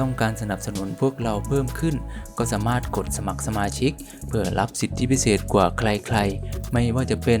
ต้องการสนับสนุนพวกเราเพิ่มขึ้น ก็สามารถกดสมัครสมาชิก เพื่อรับสิทธิพิเศษกว่าใครๆ ไม่ว่าจะเป็น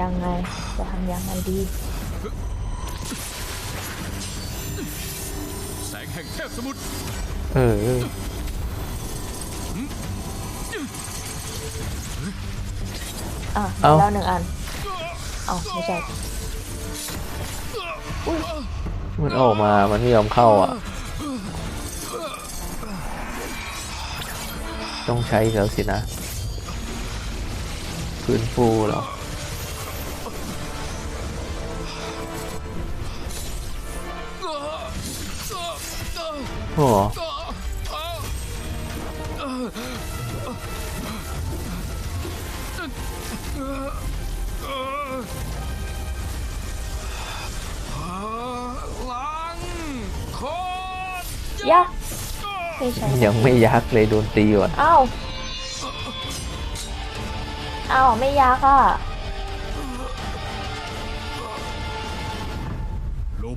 ยังไง จะทำยังไงดี แสงแห่งเทพสมุทรเอออะเอ้าแล้วหนึ่งอันเอาไม่ใช่มันออกมา มันไม่ยอมเข้าอะ ต้องใช้อีกแล้วสินะฟื้นฟูเหรอ โอ้โหลังโคตรยักษ์ไม่ใช่ยังไม่ยักเลยโดนตีก่อนเอ้าเอ้าไม่ยักษ์อะ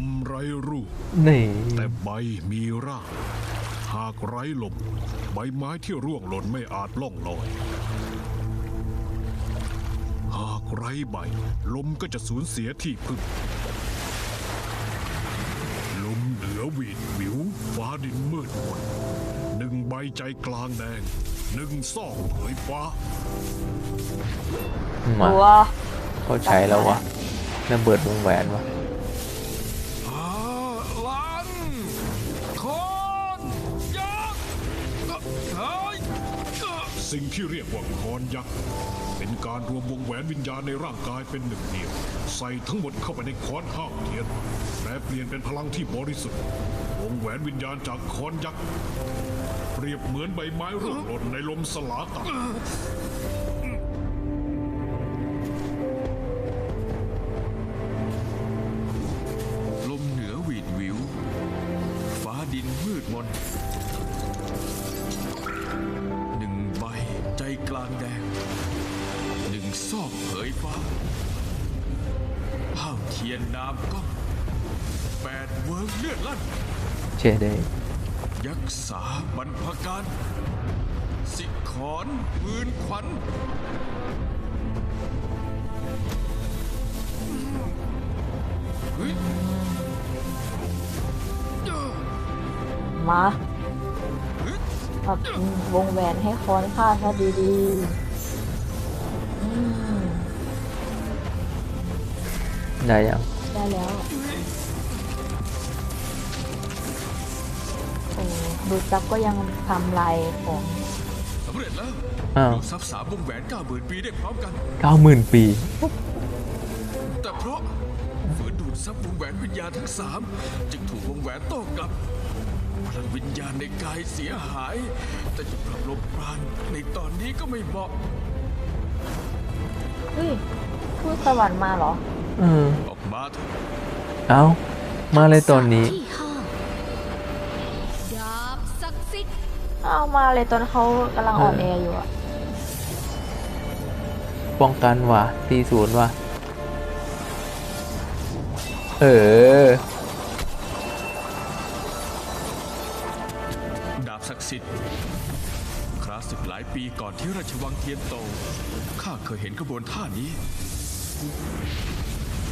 มไร้รูป นี่แต่ใบมีราก หากไร้ลม ใบไม้ที่ร่วงหล่นไม่อาจล่องลอย หากไร้ใบ ลมก็จะสูญเสียที่พึ่ง ลมเหลือหวีดหวิวฟ้าดินมืดมนหนึ่งใบใจกลางแดง หนึ่งซ่องเผยฟ้า มาตัวเขาใช้แล้ววะระเบิดวงแหวนวะ สิ่งที่เรียกว่าคอนยักษ์ เป็นการรวมวงแหวนวิญญาณในร่างกายเป็นหนึ่งเดียว ใส่ทั้งหมดเข้าไปในคอนห้ามเทียนแปลเปลี่ยนเป็นพลังที่บริสุทธิ์ วงแหวนวิญญาณจากคอนยักษ์ เปรียบเหมือนใบไม้ร่วงหล่นในลมสลาตัด นนามก้องแปดเวิร์กเลือดลั่น เชเดยยักษาบรรพการสิขอนปืนขวัญเฮ้ยมาปรับวงแหวนให้คอนค่าซะดีๆอืมได้ยัง ได้แล้ว โอ้ดูจับก็ยังทำลายของสำเร็จแล้วอ้าว ดูทรัพย์สามวงแหวนเก้าหมื่นปีได้พร้อมกัน เก้าหมื่นปี แต่เพราะฝืนดูดซับวงแหวนวิญญาณทั้งสามจึงถูกวงแหวนโต้กลับพลังวิญญาณในกายเสียหาย แต่จะปรับลมปราณในตอนนี้ก็ไม่เหมาะ เฮ้ยพูดสวรรค์มาเหรอเออออกมาเถอะเอามาเลยตอนนี้ ที่ห้าดาบศักดิ์สิทธิ์เอามาเลยตอนเขากำลังอ่อนแออยู่อะป้องกันว่ะตีศูนย์ว่ะ เออ ดาบศักดิ์สิทธิ์คราสิบหลายปีก่อนที่ราชวังเทียนโตข้าเคยเห็นกระบวนท่านี้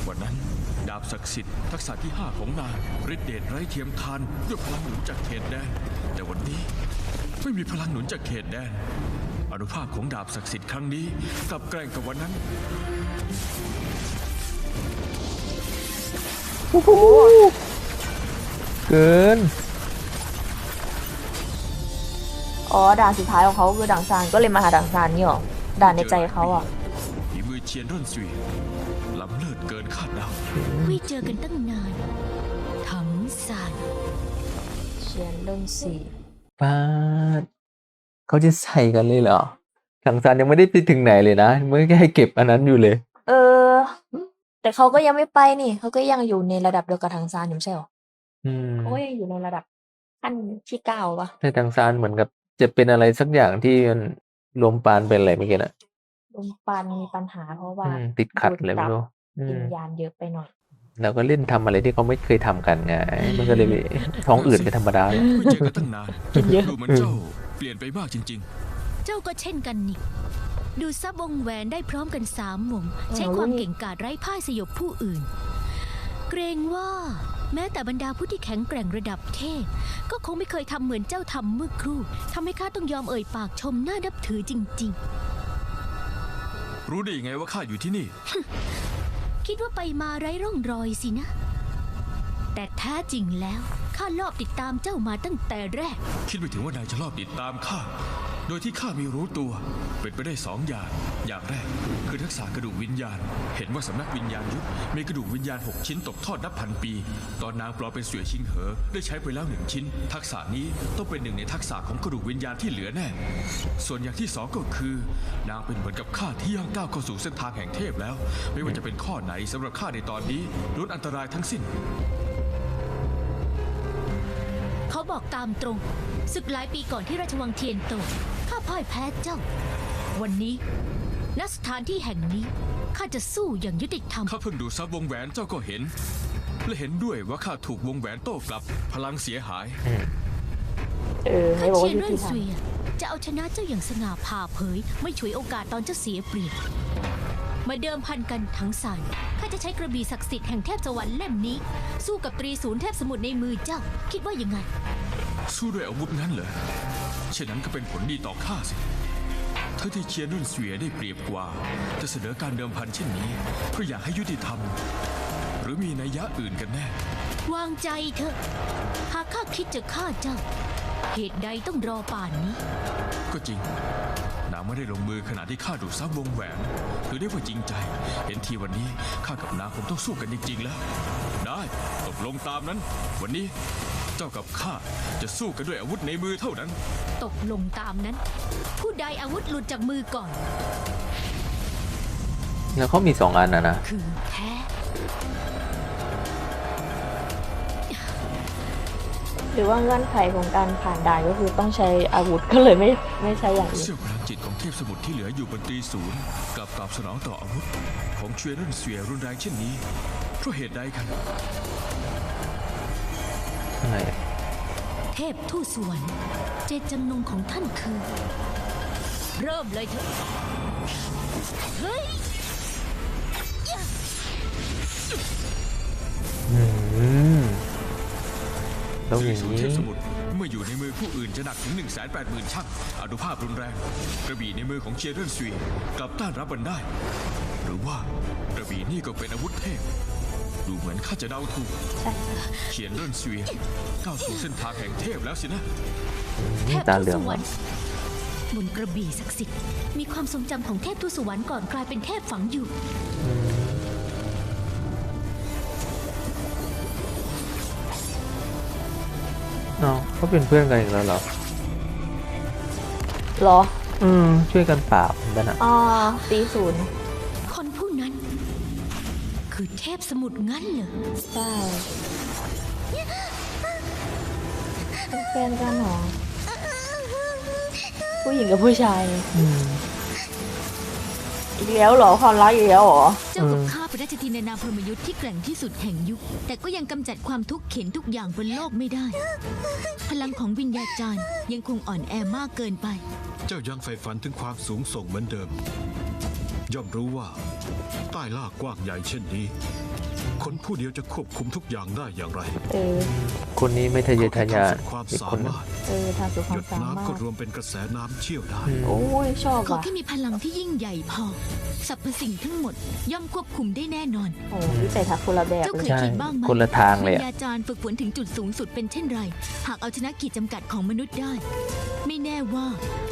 วันนั้น ดาบศักดิ์สิทธิ์ทักษะที่ห้าของนางฤทธิเดชไร้เทียมทานด้วยพลังหนุนจากเขตแดน แต่วันนี้ไม่มีพลังหนุนจากเขตแดน อนุภาพของดาบศักดิ์สิทธิ์ครั้งนี้กลับแกล้งกับวันนั้นเกิน อ๋อด่านสุดท้ายของเขาคือด่านซานก็เลยมาหาด่านซานนี่หรอด่านในใจเขาอะฝีมือเชียนร่อนซุยล้ำเลิศเกิ นคาดเดาไม่เจอกันตั้งนานถังสารเชียนเรื่องสี่ป้าดเขาจะใส่กันเลยเหรอถังซานยังไม่ได้ไปถึงไหนเลยนะเมื่อแค่ให้เก็บอันนั้นอยู่เลย เออ แต่เขาก็ยังไม่ไปนี่เขาก็ยังอยู่ในระดับเดียวกับทางซานอยู่ไม่ใช่หรออืมเขาก็ยังอยู่ในระดับขั้นที่เก้าปะแต่ถังซานเหมือนกับจะเป็นอะไรสักอย่างที่มันรวมปานเป็นอะไรเมื่อกี้น่ะลมปันมีปัญหาเพราะว่าอืมติดขัดอะไรไม่รู้ อืวิมญญาณเยอะไปหน่อยแล้วก็เล่นทำอะไรที่เขาไม่เคยทำกันไง มันก็เลยท้องอืดเป็นธรรมดาแหละไม่เจอกันตั้งนานเยอะดูเหมือนเจ้าเปลี่ยนไปมากจริงเจ้าก็เช่นกันนี่ ดูซับวงแหวนได้พร้อมกันสามวงใช้ความเก่งกาจไร้พ่ายสยบผู้อื่น เกรงว่าแม้แต่บรรดาผู้ที่แข็งแกร่งระดับเทพ ก็คงไม่เคยทำเหมือนเจ้าทำเมื่อครู่ทำให้ข้าต้องยอมเอ่ยปากชมหน้านับถือจริง ๆ รู้ได้ยังไงว่าข้าอยู่ที่นี่ๆ คิดว่าไปมาไร้ร่องรอยสินะ แต่แท้จริงแล้วข้าลอบติดตามเจ้ามาตั้งแต่แรก คิดไม่ถึงว่านายจะลอบติดตามข้า โดยที่ข้าไม่รู้ตัว เป็นไปได้สองอย่าง อย่างแรก คือทักษะกระดูกวิญญาณ เห็นว่าสำนักวิญญาณยุทธมีกระดูกวิญญาณ6ชิ้นตกทอดนับพันปี ตอนนางปลอมเป็นเสือชิงเหอ ได้ใช้ไปแล้วหนึ่งชิ้น ทักษะนี้ต้องเป็นหนึ่งในทักษะของกระดูกวิญญาณที่เหลือแน่ ส่วนอย่างที่สองก็คือ นางเป็นเหมือนกับข้าที่ย่างก้าวเข้าสู่เส้นทางแห่งเทพแล้ว ไม่ว่าจะเป็นข้อไหนสำหรับข้าในตอนนี้ล้วนอันตรายทั้งสิ้น เขาบอกตามตรงศึกหลายปีก่อนที่ราชวังเทียนโตข้าพ่ายแพ้เจ้า วันนี้ณสถานที่แห่งนี้ข้าจะสู้อย่างยุติธรรม ข้าเพิ่งดูซับวงแหวนเจ้าก็เห็น และเห็นด้วยว่าข้าถูกวงแหวนโต้กลับพลังเสียหาย เออให้ข้าบอกเชีว่ายนยุเรื่ติองธรรม เสียจะเอาชนะเจ้าอย่างสง่าผ่าเผย ไม่ฉวยโอกาสตอนเจ้าเสียเปรียบ มาเดิมพันกันทั้งสารข้าจะใช้กระบี่ศักดิ์สิทธิ์แห่งเทพสวรรค์เล่มนี้ สู้กับตรีศูนย์เทพสมุทรในมือเจ้า คิดว่ายังไง สู้ด้วยอาวุธงั้นเหรอเช่นนั้นก็เป็นผลดีต่อข้าสิถ้าที่เชียร์นุ่นเสวียได้เปรียบกว่า จะเสนอการเดิมพันเช่นนี้ เพื่ออยากให้ยุติธรรม หรือมีนัยยะอื่นกันแน่ วางใจเถอะ หากข้าคิดจะฆ่าเจ้า เหตุใดต้องรอป่านนี้ ก็จริง นางไม่ได้ลงมือขณะที่ข้าดูดซับวงแหวนถือได้ว่าจริงใจ เห็นทีวันนี้ข้ากับนางคงต้องสู้กันจริง ๆ แล้ว ได้ตกลงตามนั้น วันนี้เจ้ากับข้าจะสู้กันด้วยอาวุธในมือเท่านั้น ตกลงตามนั้น ผู้ใดอาวุธหลุดจากมือก่อน แล้วเขามีสองอันนะนะคือแพ้หรือว่าเงื่อนไขของการผ่านด่านก็คือต้องใช้อาวุธก็เลยไม่ไม่ใช้อย่างอื่น เสี้ยวพลังจิตของเทพสมุทรที่เหลืออยู่บนตรีศูนย์กลับตอบสนองต่ออาวุธ ของเชวยเรนเสวียรุนแรงเช่นนี้เพราะเหตุใดกัน อะไรเทพทูตสวรรค์เจตจำนงของท่านคือ เริ่มเลยเถอะเฮ้ยอืมต้องตอรีย่างศูนย์นี้เทพสมุทรเมื่ ออยู่ในมือผู้อื่นจะหนักถึง 1 8 0 0 0 0ช่างอนุภาพรุนแรง กระบี่ในมือของเชียร์เรนสวีกลับต้านรับมันได้ หรือว่ากระบี่นี่ก็เป็นอาวุธเทพ ดูเหมือนข้าจะเดาถูกใช่เชียนเรนสวีก้าวสู่เส้นทางแห่งเทพแล้วสินะเทพตาทูตเหลือสงวรวะรค์บนกระบี่ศักดิ์สิทธิ์มีความทรงจำของเทพทูตสวรรค์ก่อนกลายเป็นเทพฝังอยู่ เนาะเขาเป็นเพื่อนกันอีกแล้วเหรอ เหรอ อืม ช่วยกันปราบกันอะอ่าตีศูนย์คนผู้นั้น คือเทพสมุทรงั้นเหรอใช่เป็นแฟนกันเหรอ ผู้หญิงกับผู้ชาย อืม อีกแล้วเหรอความรักอีกแล้วเหรอเจ้ากับเออข้าเป็นราชธินในนามพรหมยุทธ์ที่แกร่งที่สุดแห่งยุค แต่ก็ยังกำจัดความทุกข์เข็นทุกอย่างบนโลกไม่ได้ พลังของวิญญาจารย์ยังคงอ่อนแอมากเกินไป เจ้ายังใฝ่ฝันถึงความสูงส่งเหมือนเดิม ย่อมรู้ว่าใต้ล่ากว้างใหญ่เช่นนี้ คนผู้เดียวจะควบคุมทุกอย่างได้อย่างไรเออ คนนี้ไม่ทะเยอทะยานเขแค่ทำสุดความอีกสาคนนึงมารถเออทางสุดคหวายมดสามารน้ำก็ถรวมเป็นกระแสน้ำเชี่ยวได้ อืมโอ้ยชอบขอว่ะแค่มีพลังที่ยิ่งใหญ่พอสรรพสิ่งทั้งหมดย่อมควบคุมได้แน่นอน โอ้วิสัยทัศน์คนละแบบเจ้าเลเคยยคิดบ้างไหมคนละทางเลยวิอะญญาจารย์ฝึกฝนถึงจุดสูงสุดเป็นเช่นไร หากเอาชนะขีดจำกัดของมนุษย์ได้ ไม่แน่ว่า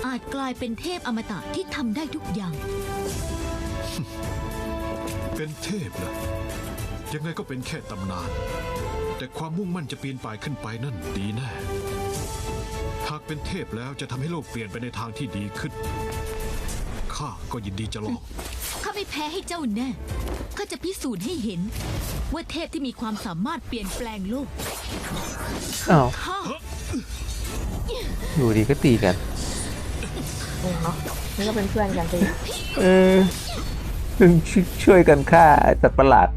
อาจกลายเป็นเทพอมตะที่ทำได้ทุกอย่าง เป็นเทพนะยังไงก็เป็นแค่ตำนาน แต่ความมุ่งมั่นจะปีนป่ายขึ้นไปนั่นดีแน่ หากเป็นเทพแล้วจะทำให้โลกเปลี่ยนไปในทางที่ดีขึ้น ข้าก็ยินดีจะลอง ข้าไม่แพ้ให้เจ้าแน่ ข้าจะพิสูจน์ให้เห็น ว่าเทพที่มีความสามารถเปลี่ยนแปลงโลกอ้าวข้าอยู่ดีก็ตีกัน เออเนาะนี่ก็เป็นเพื่อนกันสิเออช่วย ช่วยกันฆ่าสัตว์ประหลาด